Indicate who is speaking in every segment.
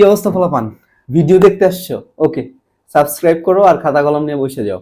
Speaker 1: কি অবস্থা ফলাপান ভিডিও দেখতে আসছো? ওকে সাবস্ক্রাইব করো আর খাতা কলম নিয়ে বসে যাও।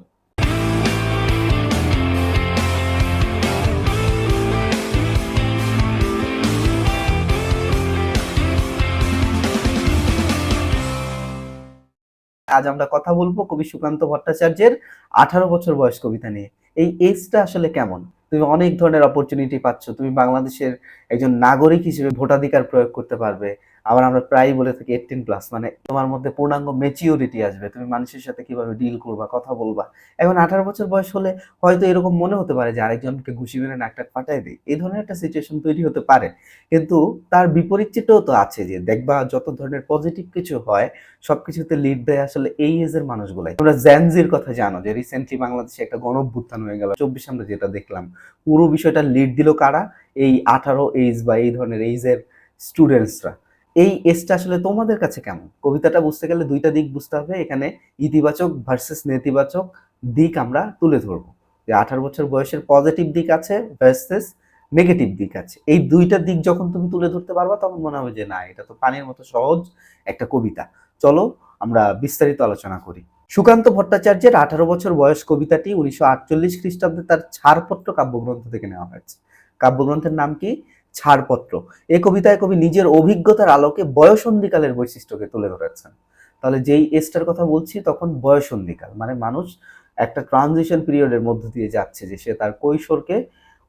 Speaker 1: আজ আমরা কথা বলব কবি সুকান্ত ভট্টাচার্যের আঠারো বছর বয়স কবিতা নিয়ে। এই এজটা আসলে কেমন? তুমি অনেক ধরনের অপরচুনিটি পাচ্ছ। তুমি বাংলাদেশের একজন নাগরিক হিসেবে ভোটাধিকার প্রয়োগ করতে পারবে। আবার আমরা প্রায়ই বলে থাকি এইটিন প্লাস মানে তোমার মধ্যে পূর্ণাঙ্গ মেচিউরিটি আসবে, তুমি মানুষের সাথে কীভাবে ডিল করবা, কথা বলবা। এখন আঠারো বছর বয়স হলে হয়তো এরকম মনে হতে পারে যে আরেকজনকে ঘুষি মেরে নাকটা ফাটাই দিই। এই ধরনের একটা সিচুয়েশন তৈরি হতে পারে। কিন্তু তার বিপরীত চিত্রও তো আছে যে দেখবা যত ধরনের পজিটিভ কিছু হয় সব কিছুতে লিড দেয় আসলে এই এজের মানুষগুলাই। তোমরা জ্যানজির কথা জানো যে রিসেন্টলি বাংলাদেশে একটা গণভ্যুত্থান হয়ে গেল। চব্বিশ আমরা যেটা দেখলাম, পুরো বিষয়টা লিড দিল কারা? এই আঠারো এইজ বা এই ধরনের এইজের স্টুডেন্টসরা এই এসটা আসলে তোমাদের কাছে কেমন? কবিতাটা বুঝতে গেলে দুইটা দিক বুঝতে হবে। এখানে ইতিবাচক ভার্সেস নেতিবাচক দিক আমরা তুলে ধরবো। যে আঠারো বছর বয়সের পজিটিভ দিক আছে ভার্সেস নেগেটিভ দিক আছে। এই দুইটা দিক যখন তুমি তুলে ধরতে পারবা, তখন মনে হবে যে না, এটা তো পানির মতো সহজ একটা কবিতা। চলো আমরা বিস্তারিত আলোচনা করি। সুকান্ত ভট্টাচার্যের আঠারো বছর বয়স কবিতাটি উনিশশো আটচল্লিশ খ্রিস্টাব্দে তার ছাড়পত্র কাব্যগ্রন্থ থেকে নেওয়া হয়েছে। কাব্যগ্রন্থের নাম কি? ছাড়পত্র। এ কবিতায় কবি নিজের অভিজ্ঞতার আলোকে বয়সন্ধিকালের বৈশিষ্ট্যকে তুলে ধরেছেন। তাহলে যেই এজটার কথা বলছি তখন বয়সন্ধিকাল মানে মানুষ একটা ট্রানজিশন পিরিয়ডের মধ্য দিয়ে যাচ্ছে যে সে তার কৈশোরকে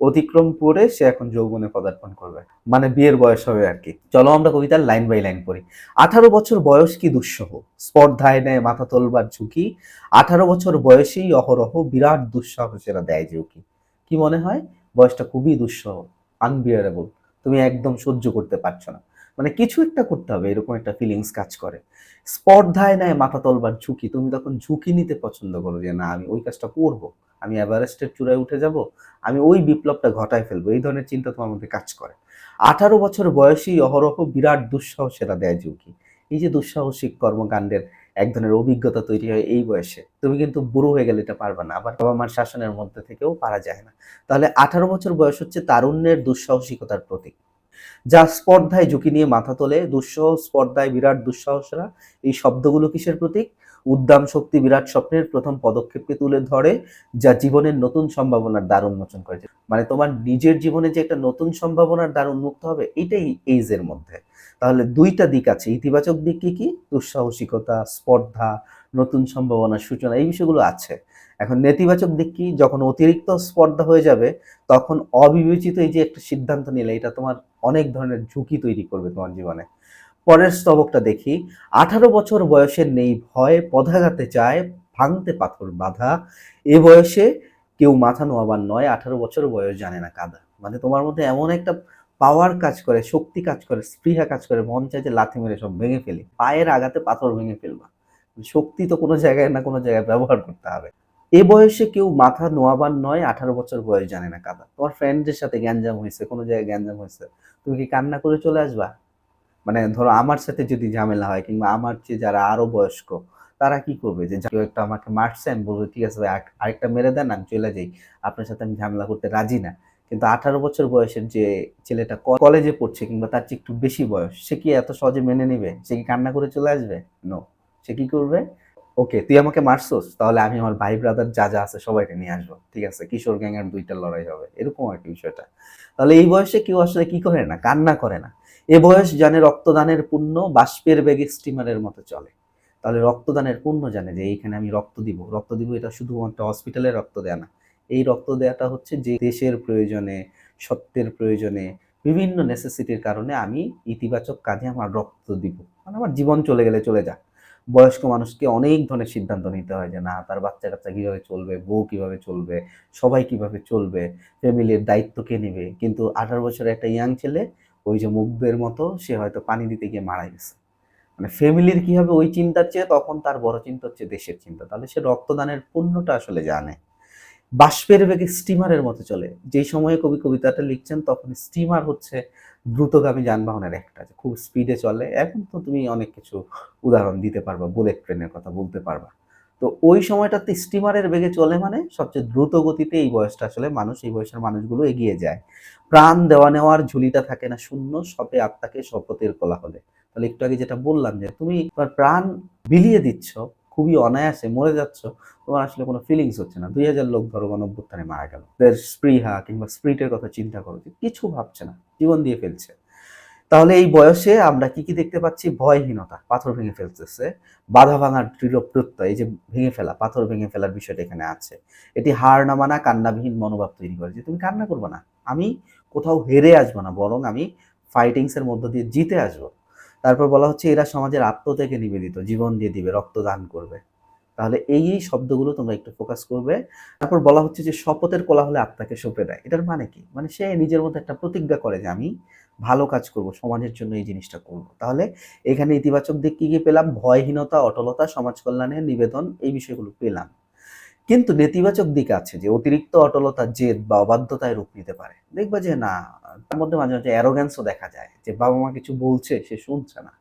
Speaker 1: অতিক্রম করে সে এখন যৌবনে পদার্পণ করবে মানে বিয়ের বয়স হবে আর কি। চলো আমরা কবিতার লাইন বাই লাইন পড়ি। আঠারো বছর বয়স কি দুঃসহ? স্পর্ধায় নেয় মাথা তোলবার ঝুঁকি। আঠারো বছর বয়সেই অহরহ বিরাট দুঃসাহসেরা দেয় ঝুঁকি কি মনে হয়? বয়সটা খুবই দুঃসহ আনবিয়ারেবল তুমি একদম সহ্য করতে পারছ না। মানে কিছু একটা করতে হবে, এরকম একটা ফিলিংস কাজ করে। স্পর্ধায় নেয় মাথা তলবার ঝুঁকি, তুমি তখন ঝুঁকি নিতে পছন্দ করো যে, না, আমি ওই কাজটা করব, আমি এভারেস্টের চূড়ায় উঠে যাব, আমি ওই বিপ্লবটা ঘটায় ফেলব। এই ধরনের চিন্তা তোমার মধ্যে কাজ করে। আঠারো বছর বয়সী অহরহ বিরাট দুঃসাহসেরা দেয় ঝুঁকি। এই যে দুঃসাহসিক কর্মকাণ্ডের এক ধরনের অভিজ্ঞতা তৈরি হয় এই বয়সে। তুমি কিন্তু বুড়ো হয়ে গেলে এটা পারবে না, আবার বাবা মার শাসনের মধ্যে থেকেও পারা যায় না। তাহলে আঠারো বছর বয়স হচ্ছে তারুণ্যের দুঃসাহসিকতার প্রতীক। যা স্পর্ধায় ঝুঁকি নিয়ে মাথা তোলে, দুঃসহ স্পর্ধায় বিরাট দুঃসাহসরা, এই শব্দগুলো কিসের প্রতীক? উদ্দাম শক্তি বিরাট স্বপ্নের প্রথম পদক্ষেপকে তুলে ধরে, যা জীবনের নতুন সম্ভাবনার দ্বার উন্মোচন করে। মানে তোমার নিজের জীবনে যে একটা নতুন সম্ভাবনার দ্বার উন্মুক্ত হবে, এটাই এইজের মধ্যে। তাহলে দুইটা দিক আছে, ইতিবাচক দিক কি কি? দুঃসাহসিকতা, স্পর্ধা, নতুন সম্ভাবনার সূচনা, এই বিষয়গুলো আছে। এখন নেতিবাচক দিক কি? যখন অতিরিক্ত স্পর্ধা হয়ে যাবে, তখন অবিবেচিত এই যে একটা সিদ্ধান্ত নিলে, এটা তোমার অনেক ধরনের ঝুঁকি তৈরি করবে তোমার জীবনে। পরের স্তবকটা দেখি, আঠারো বছর বয়সের নেই ভয় পদাঘাতে চায় ভাঙতে পাথর বাধা, এ বয়সে কেউ মাথা নোয়াবার নয়, আঠারো বছর বয়স জানে না কাদা। মানে তোমার মধ্যে এমন একটা পাওয়ার কাজ করে, শক্তি কাজ করে, স্পৃহা কাজ করে, মন চায় যে লাথি মেরে সব ভেঙে ফেলি। পায়ের আঘাতে পাথর ভেঙে ফেলবা। শক্তি তো কোনো জায়গায় না কোনো জায়গায় ব্যবহার করতে হবে। এ বয়সে কেউ মাথা নোয়াবার নয়, আঠারো বছর বয়স জানে না কাদা। তোমার ফ্রেন্ডের সাথে গ্যাঞ্জাম হয়েছে, কোনো জায়গায় গ্যাঞ্জাম হয়েছে। তুমি কি কান্না করে চলে আসবা? মানে ধরো আমার সাথে যদি ঝামেলা হয় কিংবা আমার চেয়ে যারা আরও বয়স্ক, তারা কি করবে? যে কেউ একটা আমাকে মারছে, আমি বলব, ঠিক আছে আরেকটা মেরে দেন, আমি চলে যাই। আপনার সাথে আমি ঝামেলা করতে রাজি না। কিন্তু আঠারো বছর বয়সের যে ছেলেটা কলেজে পড়ছে কিংবা তার চেয়ে একটু বেশি বয়স, সে কি এত সহজে মেনে নেবে? সে কি কান্না করে চলে আসবে? নো সে কি করবে? ওকে তুই আমাকে মারছোস, তাহলে আমি আমার ভাই ব্রাদার যা যা আছে সবাইকে নিয়ে আসব। ঠিক আছে, কিশোর গ্যাং এর দুইটা লড়াই হবে। এরকম আর কি বিষয়টা। তাহলে এই বয়সে কেউ আসলে কি করে না, কান্না করে না। এ বয়স জানে রক্তদানের পুণ্য বাষ্পের বেগে স্টিমারের মতো চলে। তাহলে রক্তদানের পুণ্য জানে যে এইখানে আমি রক্ত দিব। রক্ত দিব এটা শুধুমাত্র হসপিটালে রক্ত দেয় না। এই রক্ত দেওয়াটা হচ্ছে যে দেশের প্রয়োজনে, সত্যের প্রয়োজনে, বিভিন্ন নেসেসিটির কারণে আমি ইতিবাচক কাজে আমার রক্ত দিব। মানে আমার জীবন চলে গেলে চলে যাক। বয়স্ক মানুষকে অনেক ধরনের সিদ্ধান্ত নিতে হয় যে, না, তার বাচ্চা কাচ্চা কীভাবে চলবে? বউ কীভাবে চলবে? সবাই কীভাবে চলবে? ফ্যামিলির দায়িত্ব কে নেবে? কিন্তু আঠারো বছরের একটা ইয়াং ছেলে, ওই যে মুগ্ধের মতো, সে হয়তো পানি দিতে গিয়ে মারা গেছে। মানে ফ্যামিলির কি হবে ওই চিন্তার চেয়ে, তখন তার বড় চিন্তা হচ্ছে দেশের চিন্তা। তাহলে সে রক্তদানের পুণ্যটা আসলে জানে। বাষ্পের বেগে স্টিমারের মতো চলে। যেই সময়ে কবি কবিতাটা লিখছেন, তখন স্টিমার হচ্ছে দ্রুতগামী যানবাহনের একটা খুব স্পিডে চলে। এখন তো তুমি অনেক কিছু উদাহরণ দিতে পারবা বুলেট ট্রেনের কথা বলতে পারবা। তো ওই সময়টাতে স্টিমারের বেগে চলে মানে সবচেয়ে দ্রুত গতিতে এই বয়সটা আসলে মানুষ, এই বয়সের মানুষগুলো এগিয়ে যায়। প্রাণ দেওয়া নেওয়ার ঝুলিটা থাকে না শূন্য, সবে আত্মাকে শপথের কোলা হলে তাহলে একটু আগে যেটা বললাম যে, তুমি প্রাণ বিলিয়ে দিচ্ছ খুবই অনায়াসে মরে যাচ্ছ, তোমার আসলে কোনো ফিলিংস হচ্ছে না। দুই হাজার লোক ধরো গণঅভ্যুত্থানে মারা গেল। তাদের স্পৃহা কিংবা স্প্রিটের কথা চিন্তা করো যে, কিছু ভাবছে না, জীবন দিয়ে ফেলছে। তাহলে এই বয়সে আমরা কি কি দেখতে পাচ্ছি? ভয়হীনতা, পাথর ভেঙে ফেলতেছে। বাধা ভাঙার দৃঢ় প্রত্যয়, এই যে ভেঙে ফেলা, পাথর ভেঙে ফেলার বিষয়টা এখানে আছে। এটি হার না মানা, কান্নাবিহীন মনোভাব তৈরি করে যে, তুমি কান্না করবে না। আমি কোথাও হেরে আসব না, বরং আমি ফাইটিংসের মধ্য দিয়ে জিতে আসব। তারপর বলা হচ্ছে এরা সমাজের আত্মত্যাগে নিবেদিত, জীবন দিয়ে দিবে, রক্তদান করবে। তাহলে এই এই শব্দগুলো তোমরা একটু ফোকাস করবে। তারপর বলা হচ্ছে যে শপথের কোলা হলে আত্মাকে সঁপে দেয়। এটার মানে কি? মানে সে নিজের মধ্যে একটা প্রতিজ্ঞা করে যে আমি ভালো কাজ করব, সমাজের জন্য এই জিনিসটা করব। তাহলে এখানে ইতিবাচক দিক কি কি পেলাম? ভয়হীনতা, অটলতা, সমাজ কল্যাণের নিবেদন এই বিষয়গুলো পেলাম। কিন্তু নেতিবাচক দিক আছে যে অতিরিক্ত অটলতা জেদ বা অবাধ্যতায় রূপ নিতে পারে। দেখবা যে না, তার মধ্যে মাঝে মাঝে অ্যারোগ্যান্সও দেখা যায় যে বাবা মা কিছু বলছে, সে শুনছে না।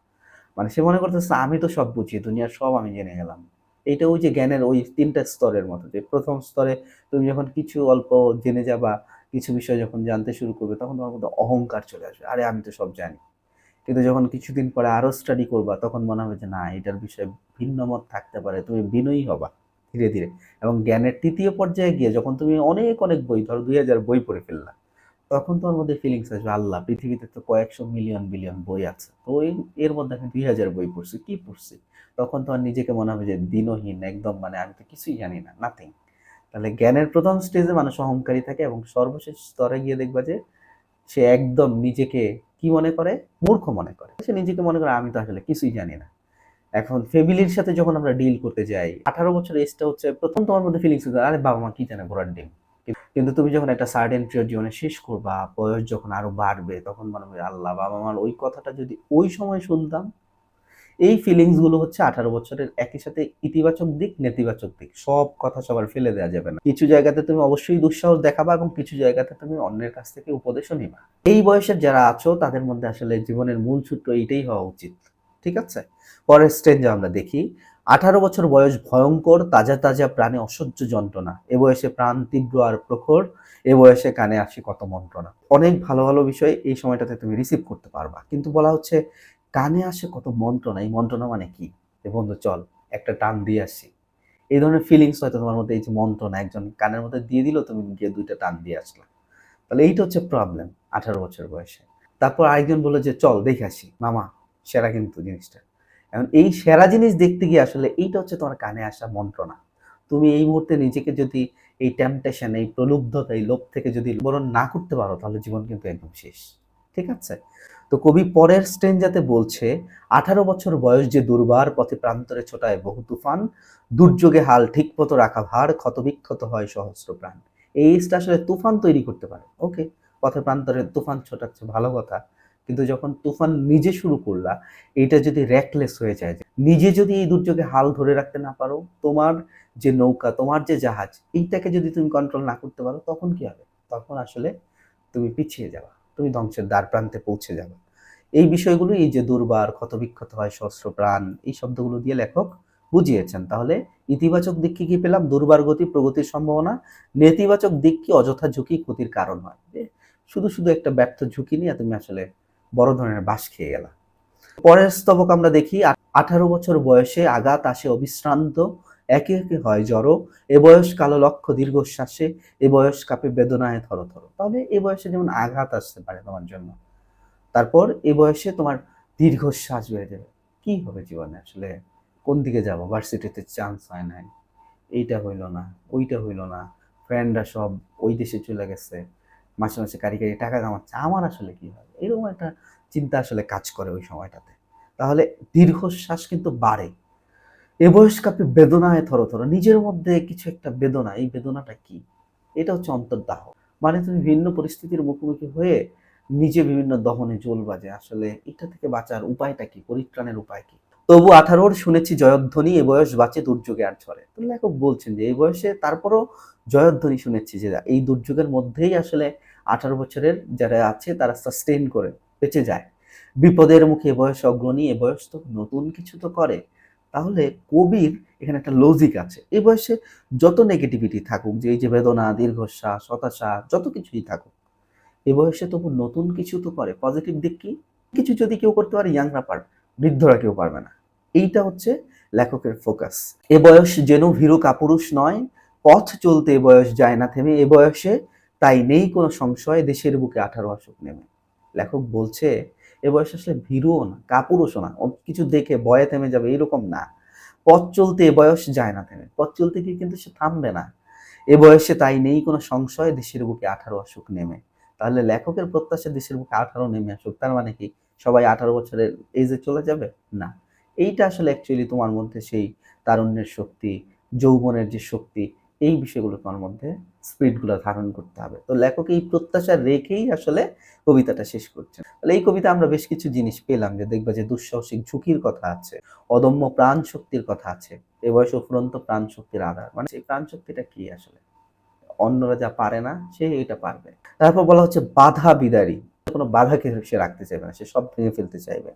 Speaker 1: মানে সে মনে করতেছে, আমি তো সব বুঝি দুনিয়ার সব আমি জেনে গেলাম। এইটা ওই যে জ্ঞানের ওই তিনটা স্তরের মতো যে প্রথম স্তরে তুমি যখন কিছু অল্প জেনে যাবা, কিছু বিষয় যখন জানতে শুরু করবে, তখন তোমার মধ্যে অহংকার চলে আসবে। আরে, আমি তো সব জানি। কিন্তু যখন কিছুদিন পরে আরও স্টাডি করবা, তখন মনে হবে যে না, এটার বিষয়ে ভিন্ন মত থাকতে পারে, তুমি বিনয়ী হবা। ধীরে ধীরে। এবং জ্ঞানের তৃতীয় পর্যায়ে গিয়ে যখন তুমি অনেক অনেক বই, ধরো দুই হাজার বই পড়ে ফেললা, তখন তোমার মধ্যে ফিলিংস আসবে, আল্লাহ, পৃথিবীতে তো কয়েকশো মিলিয়ন বিলিয়ন বই আছে। তো ওই এর মধ্যে আমি দুই হাজার বই পড়ছি, কি পড়ছি? তখন তোমার নিজেকে মনে হবে যে দিনহীন, একদম মানে আমি তো কিছুই জানি না নাথিং তাহলে জ্ঞানের প্রথম স্টেজে মানুষ অহংকারী থাকে এবং সর্বশেষ স্তরে গিয়ে দেখবা যে সে একদম নিজেকে কি মনে করে? মূর্খ মনে করে। সে নিজেকে মনে করে, আমি তো আসলে কিছুই জানি না। এখন ফ্যামিলির সাথে যখন আমরা ডিল করতে যাই, আঠারো বছর এজটা হচ্ছে প্রথম তোমার মধ্যে ফিলিংস হচ্ছে, আরে বাবা মা কি জানে ঘোরার ডিম। কিন্তু তুমি যখন একটা সার্টেন পিরিয়ড জীবনে শেষ করবা, বয়স যখন আরও বাড়বে, তখন মনে হবে, আল্লাহ, বাবা মার ওই কথাটা যদি ওই সময় শুনতাম, এই ফিলিংসগুলো হচ্ছে আঠারো বছরের একই সাথে ইতিবাচক দিক, নেতিবাচক দিক। সব কথা সবার ফেলে দেওয়া যাবে না। কিছু জায়গাতে তুমি অবশ্যই দুঃসাহস দেখাবা এবং কিছু জায়গাতে তুমি অন্যের কাছ থেকে উপদেশও নিবা। এই বয়সের যারা আছো, তাদের মধ্যে আসলে জীবনের মূল সূত্র এইটাই হওয়া উচিত। ঠিক আছে? পরের স্টেঞ্জে আমরা দেখি, আঠারো বছর বয়স ভয়ঙ্কর, তাজা তাজা প্রাণে অসহ্য যন্ত্রণা। এ বয়সে প্রাণ তীব্র আর প্রখর, এ বয়সে কানে আসে কত মন্ত্রণা। অনেক ভালো ভালো বিষয় এই সময়টাতে তুমি রিসিভ করতে পারবা। কিন্তু বলা হচ্ছে, কানে আসে কত মন্ত্রণা? এই মন্ত্রণা মানে কি? বন্ধু, চল, একটা টান দিয়ে আসি। এই ধরনের ফিলিংস হয়তো তোমার মধ্যে এই যে মন্ত্রণা, একজন কানের মধ্যে দিয়ে দিল, তুমি গিয়ে দুইটা টান দিয়ে আসলা। তাহলে এইটা হচ্ছে প্রবলেম আঠারো বছর বয়সে। তারপর আরেকজন বলল যে, চল, দেখে আসি। মামা সেরা কিন্তু জিনিসটা। এখন এই সেরা জিনিস দেখতে গিয়ে আসলে এইটা হচ্ছে তোমার কানে আসা মন্ত্রণা। তুমি এই মুহূর্তে নিজেকে যদি এই টেম্পটেশন এই প্রলুব্ধতা, এই লোভ থেকে যদি বরণ না করতে পারো, তাহলে জীবন কিন্তু একদম শেষ। ঠিক আছে? তো কবি পরের স্টেঞ্জাতে বলছে, আঠারো বছর বয়স যে দুর্বার পথে প্রান্তরে ছোটায় বহু তুফান, দুর্যোগে হাল ঠিক মতো রাখা ভার, ক্ষতবিক্ষত হয় সহস্র প্রাণ। এই এজটা আসলে তুফান তৈরি করতে পারে। ওকে পথে প্রান্তরে তুফান ছোটাচ্ছে, ভালো কথা। কিন্তু যখন তুফান নিজে শুরু করলা এটা যদি র্যাকলেস হয়ে যায় নিজে যদি এই দুর্যোগে হাল ধরে রাখতে না পারো, তোমার যে নৌকা, তোমার যে জাহাজ, এইটাকে যদি তুমি কন্ট্রোল না করতে পারো, তখন কি হবে? তখন আসলে তুমি পিছিয়ে যাবা, তুমি ধ্বংসের দ্বার প্রান্তে পৌঁছে যাবে। এই বিষয়গুলো, এই যে দুর্বার, ক্ষতবিক্ষত হয়, সহস্র প্রাণ, এই শব্দগুলো দিয়ে লেখক বুঝিয়েছেন। তাহলে ইতিবাচক দিক কি কি পেলাম? দুর্বার গতি, প্রগতির সম্ভাবনা। নেতিবাচক দিক কি? অযথা ঝুঁকি, ক্ষতির কারণ হয়। শুধু শুধু একটা ব্যর্থ ঝুঁকি নিয়ে তুমি আসলে বড় ধরনের বাস খেয়ে গেলা। পরের স্তবক আমরা দেখি আঠারো বছর বয়সে আঘাত আসে অবিশ্রান্ত, একে একে হয় জড়ো, এ বয়স কালো লক্ষ্য দীর্ঘশ্বাসে, এ বয়স কাপে বেদনায় থর থর তাহলে এ বয়সে যেমন আঘাত আসতে পারে তোমার জন্য, তারপর এ বয়সে তোমার দীর্ঘশ্বাস বেড়ে যাবে। কি হবে জীবনে আসলে? কোন দিকে যাব? ভার্সিটিতে চান্স হয় নাই। এইটা হইল না, ওইটা হইল না। ফ্রেন্ডরা সব ওই দেশে চলে গেছে। মাসে মাসে কারি কারি টাকা কামাচ্ছে, আমার আসলে কি হবে এরকম একটা চিন্তা আসলে কাজ করে ওই সময়টাতে। তাহলে দীর্ঘশ্বাস কিন্তু বাড়ে। এ বয়স কাপে বেদনায় থর থর, নিজের মধ্যে কিছু একটা বেদনা, এই বেদনাটা কি? এটা হচ্ছে অন্তর্দাহ। মানে তুমি ভিন্ন পরিস্থিতির মুখোমুখি হয়ে নিজে বিভিন্ন দহনে জল বাজে। আসলে এটা থেকে বাঁচার উপায়টা কি? পরিত্রাণের উপায় কি? তবু আঠারোর শুনেছি জয়ধ্বনি, এ বয়স বাঁচে দুর্যোগে আর ঝরে তো লেখক বলছেন যে এই বয়সে তারপরও জয়ধ্বনি শুনেছি যে, এই দুর্যোগের মধ্যেই আসলে আঠারো বছরের যারা আছে, তারা সাস্টেন করে বেঁচে যায়। বিপদের মুখে এ বয়স অগ্রণী, এ বয়স তো নতুন কিছু তো করে। তাহলে কবির এখানে একটা লজিক আছে। এই বয়সে যত নেগেটিভিটি থাকুক, যে এই যে বেদনা, দীর্ঘশ্বাস, হতাশা, যত কিছুই থাকুক, এ বয়সে তবু নতুন কিছু তো করে। পজিটিভ দিক কি? কিছু যদি কেউ করতে পারে ইয়াংরা পারবে বৃদ্ধরা কেউ পারবে না। এইটা হচ্ছে লেখকের ফোকাস এ বয়স যেন ভীরু কাপুরুষ নয়, পথ চলতে এ বয়স যায় না থেমে। এ বয়সে তাই নেই কোনো সংশয়, দেশের বুকে আঠারো অসুখ নেমে। লেখক বলছে, এ বয়স আসলে ভীরুও না, কাপুরুষও না কিছু দেখে ভয়ে থেমে যাবে এরকম না। পথ চলতে এ বয়স যায় না থেমে, পথ চলতে গিয়ে কিন্তু সে থামবে না। এ বয়সে তাই নেই কোনো সংশয়, দেশের বুকে আঠারো অসুখ নেমে। তাহলে লেখকের প্রত্যাশা দেশের বুকে আঠারো নেমে আসুক, তার মানে কি সবাই আঠারো বছরের এজে চলে যাবে? না। এইটা আসলে অ্যাকচুয়ালি তোমার মধ্যে সেই তারুণ্যের শক্তি, যৌবনের যে শক্তি, এই বিষয়গুলো তোমার মধ্যে স্পিডগুলো ধারণ করতে হবে। তো লেখক এই প্রত্যাশা রেখেই আসলে কবিতাটা শেষ করছেন। তাহলে এই কবিতা আমরা বেশ কিছু জিনিস পেলাম যে দেখবা যে দুঃসাহসিক ঝুঁকির কথা আছে, অদম্য প্রাণ শক্তির কথা আছে, এ বয়সে উপরন্ত প্রাণ শক্তির আধার। মানে সেই প্রাণ শক্তিটা কি আসলে? অন্যরা যা পারে না, সে এটা পারবে। তারপর বলা হচ্ছে বাধা বিদারী। কোনো বাধাকে সে রাখতে চাইবে না, সে সব ভেঙে ফেলতে চাইবে।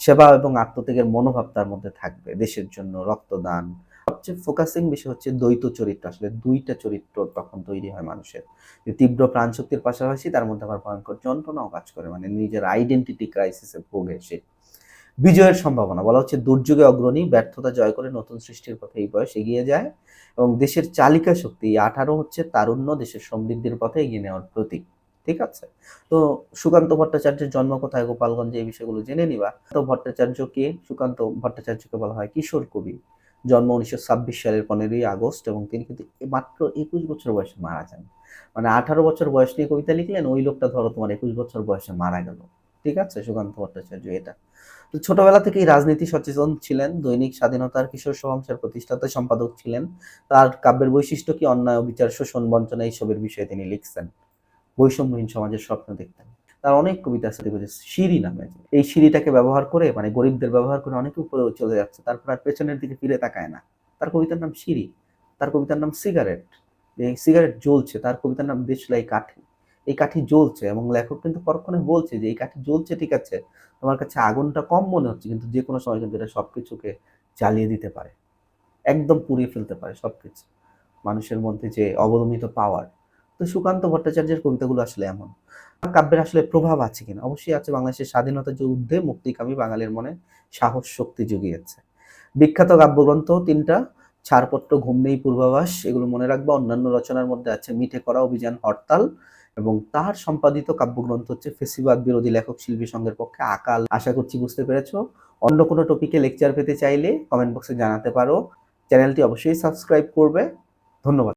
Speaker 1: সেবা এবং আত্মত্যাগের মনোভাব তার মধ্যে থাকবে। দেশের জন্য রক্তদান সবচেয়ে ফোকাসিং বিষয় হচ্ছে দ্বৈত চরিত্র। আসলে দুইটা চরিত্র তখন তৈরি হয় মানুষের। তীব্র প্রাণশক্তির পাশাপাশি তার মধ্যে আবার ভয়ঙ্কর যন্ত্রণাও কাজ করে মানে নিজের আইডেন্টিটি ক্রাইসিসে ভোগে সে। বিজয়ের সম্ভাবনা, বলা হচ্ছে দুর্যোগে অগ্রণী, ব্যর্থতা জয় করে নতুন সৃষ্টির পথে এই বয়স এগিয়ে যায় এবং দেশের চালিকা শক্তি আঠারো হচ্ছে তারুণ্য, দেশের সমৃদ্ধির পথে এগিয়ে নেওয়ার প্রতীক। ঠিক আছে? তো সুকান্ত ভট্টাচার্যের জন্ম কোথায়? গোপালগঞ্জে এই বিষয়গুলো জেনে নিবা। তো ভট্টাচার্যকে, সুকান্ত ভট্টাচার্যকে বলা হয় কিশোর কবি। জন্ম উনিশশো ছাব্বিশ সালের পনেরোই আগস্ট এবং তিনি কিন্তু মাত্র একুশ বছর বয়সে মারা যান। মানে আঠারো বছর বয়স নিয়ে কবিতা লিখলেন, ওই লোকটা ধরো তোমার একুশ বছর বয়সে মারা গেল। ঠিক আছে? সুকান্ত ভট্টাচার্য এটা। তো ছোটবেলা থেকেই রাজনীতি সচেতন ছিলেন, দৈনিক স্বাধীনতার কিশোর সমাংসের প্রতিষ্ঠাতা সম্পাদক ছিলেন। তার কাব্যের বৈশিষ্ট্য কি? অন্যায় বিচার শোষণ, বঞ্চনা, এইসবের বিষয়ে তিনি লিখছেন। বৈষম্যহীন সমাজের স্বপ্ন দেখতেন। তার অনেক কবিতা আছে দেখবে সিঁড়ি নামে। এই সিঁড়িটাকে ব্যবহার করে মানে গরিবদের ব্যবহার করে অনেকে উপরে চলে যাচ্ছে, তারপর আর পেছনের দিকে ফিরে তাকায় না। তার কবিতার নাম সিঁড়ি, তার কবিতার নাম সিগারেট। এই সিগারেট জ্বলছে, তার কবিতার নাম দেশলাই কাঠি। এই কাঠি জ্বলছে এবং লেখক কিন্তু পরক্ষণে বলছে যে, এই কাঠি জ্বলছে, ঠিক আছে, তোমার কাছে আগুনটা কম মনে হচ্ছে, কিন্তু যে কোনো সময় কিন্তু এটা সব কিছুকে জ্বালিয়ে দিতে পারে। একদম পুড়িয়ে ফেলতে পারে সব কিছু মানুষের মধ্যে যে অবদমিত পাওয়ার তো সুকান্ত ভট্টাচার্যের কবিতাগুলো আসলে এমন। কাব্যের আসলে প্রভাব আছে কিনা? অবশ্যই আছে বাংলাদেশের স্বাধীনতা যুদ্ধে মুক্তিকামী বাঙালির মনে সাহস শক্তি জুগিয়েছে। বিখ্যাত কাব্যগ্রন্থ তিনটা, ছাড়পত্র, ঘুম নেই পূর্বাভাস, এগুলো মনে রাখবা। অন্যান্য রচনার মধ্যে আছে মিঠে করা অভিযান, হরতাল এবং তার সম্পাদিত কাব্যগ্রন্থ হচ্ছে ফেসিবাদ বিরোধী লেখক শিল্পী সংঘের পক্ষে আকাল। আশা করছি বুঝতে পেরেছ। অন্য কোনো টপিকে লেকচার পেতে চাইলে কমেন্ট বক্সে জানাতে পারো। চ্যানেলটি অবশ্যই সাবস্ক্রাইব করবে। ধন্যবাদ।